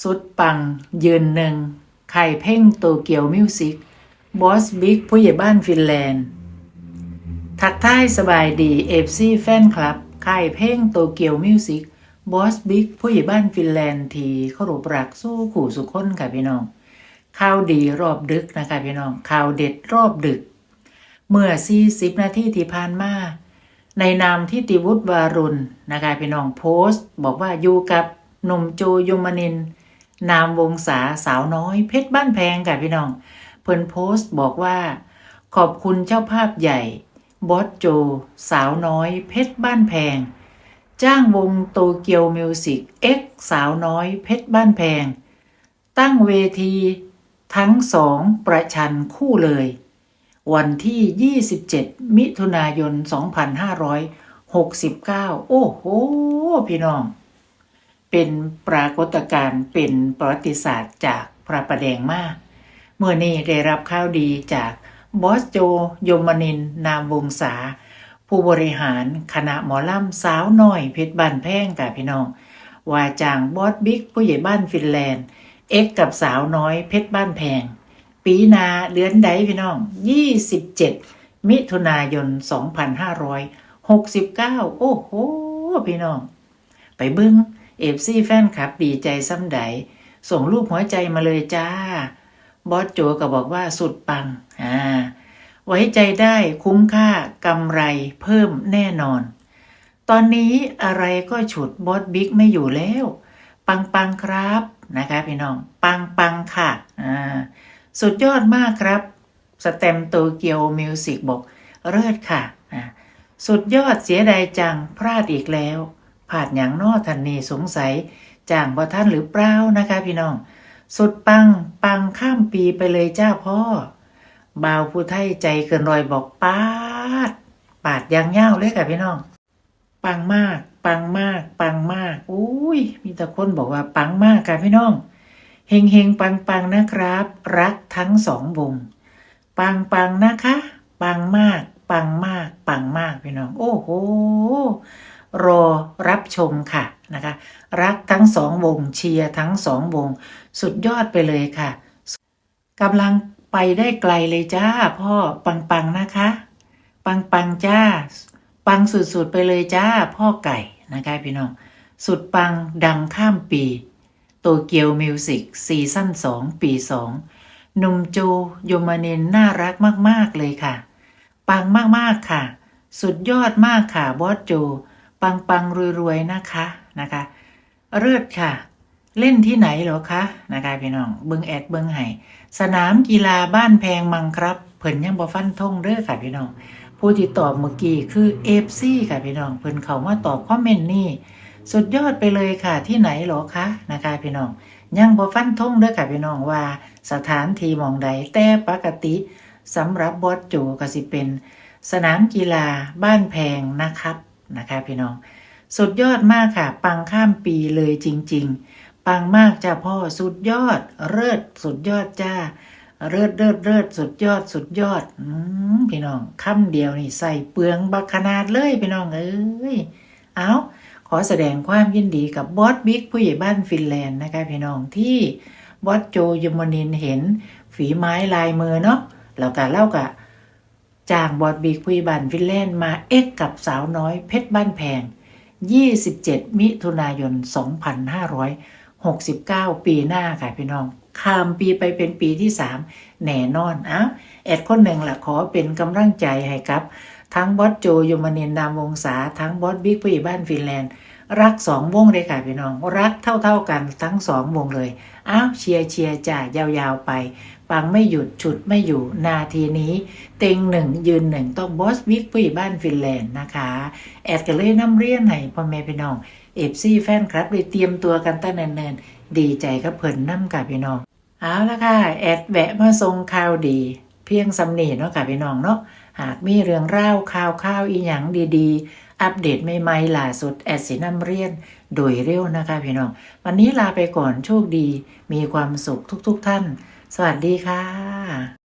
สุดปัง ยืนหนึ่ง ไข่เพ่งโตเกียวมิวสิกบอสบิ๊กผู้ใหญ่บ้านฟินแลนด์ ทักทายสบายดีเอฟซีแฟนคลับ ไข่เพ่งโตเกียวมิวสิกบอสบิ๊กผู้ใหญ่บ้านฟินแลนด์ทีเคารพรักสู้ขู่สุขคนค่ะพี่น้องข่าวดีรอบดึกนะคะพี่น้องข่าวเด็ดรอบดึก เมื่อ 40 นาทีที่ผ่านมาในนามที่ติวุฒิวารุณนะคะพี่น้องโพสต์ บอกว่าอยู่กับหนุ่มโจยมนิน นามวงศาสาวน้อยเพชรบ้านแพงค่ะพี่น้อง เพิ่นโพสต์บอกว่า ขอบคุณเจ้าภาพใหญ่ บอสโจ สาวน้อยเพชรบ้านแพง จ้างวงโตเกียวมิวสิกเอ็กสาวน้อยเพชรบ้านแพง ตั้งเวที ทั้งสองประชันคู่เลย วันที่ 27 มิถุนายน 2569 โอ้โห พี่น้อง เป็นปรากฏการณ์เป็นประวัติศาสตร์จากพระประแดงมาก เมื่อนี้ได้รับข่าวดีจากบอสโจยมนิน นามวงศาผู้บริหารคณะหมอลำสาวน้อยเพชรบ้านแพงกับพี่น้อง ว่าจ้างบอสบิ๊กผู้ใหญ่บ้านฟินแลนด์ เอ็กกับสาวน้อยเพชรบ้านแพง ปีนาเดือนใดพี่น้อง 27 มิถุนายน 2569 โอ้โห พี่น้อง ไปเบึ้ง เอฟซีแฟนคลับดีใจซ้ำใด ส่งรูปหัวใจมาเลยจ้า บอสโจก็บอกว่าสุดปังอ่าไว้ใจได้คุ้มค่ากำไรเพิ่มแน่นอน ตอนนี้อะไรก็ฉุดบอสบิ๊กไม่อยู่แล้ว ปังปังครับนะคะพี่น้อง ปังปังค่ะอ่าสุดยอดมากครับ สเต็มโตเกียวมิวสิกบอกเลิศค่ะอ่าสุดยอดเสียดายจังพลาดอีกแล้ว ผาดอย่างนอทันนีสงสัยจ้างบ่ท่านหรือเปล่านะคะ พี่น้อง สุดปังปังข้ามปีไปเลยเจ้าพ่อบ่าวผู้ไทยใจเกินรอยบอกปาด ปาดยางเง่าเลยค่ะพี่น้อง ปังมาก ปังมาก ปังมากอุ้ย มีแต่คนบอกว่าปังมากค่ะพี่น้องเฮงเฮงปังปังนะครับ รักทั้งสองวงปังปังนะคะ ปังมาก ปังมาก ปังมากพี่น้อง โอ้โห รอรับชมค่ะนะคะ รักทั้งสองวงเชียร์ทั้งสองวง สุดยอดไปเลยค่ะกำลังไปได้ไกลเลยจ้า พ่อปังปังนะคะ ปังปังจ้า ปังสุดๆไปเลยจ้า พ่อไก่นะคะพี่น้อง สุดปังดังข้ามปีโตเกียวมิวสิกซีซั่น2 ปี 2 หนุ่มโจโยมานินน่ารักมาก ๆ เลยค่ะ ปังมาก ๆ ค่ะ สุดยอดมากค่ะ บอสโจ ปังปังรวยๆนะคะนะคะเลิศค่ะ เล่นที่ไหนหรอคะนะคะพี่น้องเบิงแอดเบิงไห้สนามกีฬาบ้านแพงมังครับเพิ่นยังบ่ฟันทงเด้อค่ะพี่น้องผู้ที่ตอบเมื่อกี้คือเอฟซีค่ะพี่น้องเพิ่นเขามาตอบคอมเมนต์นี่สุดยอดไปเลยค่ะที่ไหนหรอคะนะคะพี่น้องยังบ่ฟันทงเด้อค่ะพี่น้องว่าสถานที่มองใดแต่ปกติสำหรับบอสโจก็สิเป็น สนามกีฬาบ้านแพงนะครับ นะคะพี่น้อง สุดยอดมากค่ะ ปังข้ามปีเลยจริง ๆ ปังมากจ้าพ่อสุดยอด เลิศสุดยอดจ้าเลิศเลิศเลิศสุดยอดสุดยอดอพี่น้องคำเดียวนี่ใส่เปลืองบักขนาดเลยพี่น้องเอ้ยเอาขอแสดงความยินดีกับบอสบิ๊กผู้ใหญ่บ้านฟินแลนด์นะคะพี่น้องที่บอสโจยมนินเห็นฝีไม้ลายมือเนาะแล้วก็เล่ากับ จางบอสบิ๊กผู้ใหญ่บ้านฟินแลนด์มาเอ็กกับสาวน้อยเพชรบ้านแพง 27 มิถุนายน 2569 ปีหน้าค่ะพี่น้อง ข้ามปีไปเป็นปีที่ 3 แน่นอนอะแอดคนหนึ่งละขอเป็นกำลังใจให้กับ ทั้งบอสโจยมนินนามวงศาทั้งบอสบิ๊กผู้ใหญ่บ้านฟินแลนด์ รักสองวงเลยค่ะพี่น้อง รักเท่า ๆกันทั้งสองวงเลยอ้าวเชียร์เชียร์จ่ายาวๆไป ปังไม่หยุดฉุดไม่อยู่นาทีนี้ เต็งหนึ่งยืนหนึ่งต้องบอสบิ๊กผู้ใหญ่บ้านฟินแลนด์นะคะ แอดกันเลยน้ำเรียนให้พ่อแม่พี่น้องเอฟซีแฟนครับเลยเตรียมตัวกันตั้งเนินๆดีใจกับเพิ่นน้ำกับพี่น้องเอาละค่ะ แอดแวะมาทรงข่าวดี เพียงสำเนีเนาะค่ะพี่น้องเนาะหากมีเรื่องเล่าข่าวข่าวอีหยังดีๆ อัปเดตใหม่ๆล่าสุดแอดสินำเรียน โดยเร็วนะคะพี่น้อง วันนี้ลาไปก่อนโชคดี มีความสุขทุกๆท่าน สวัสดีค่ะ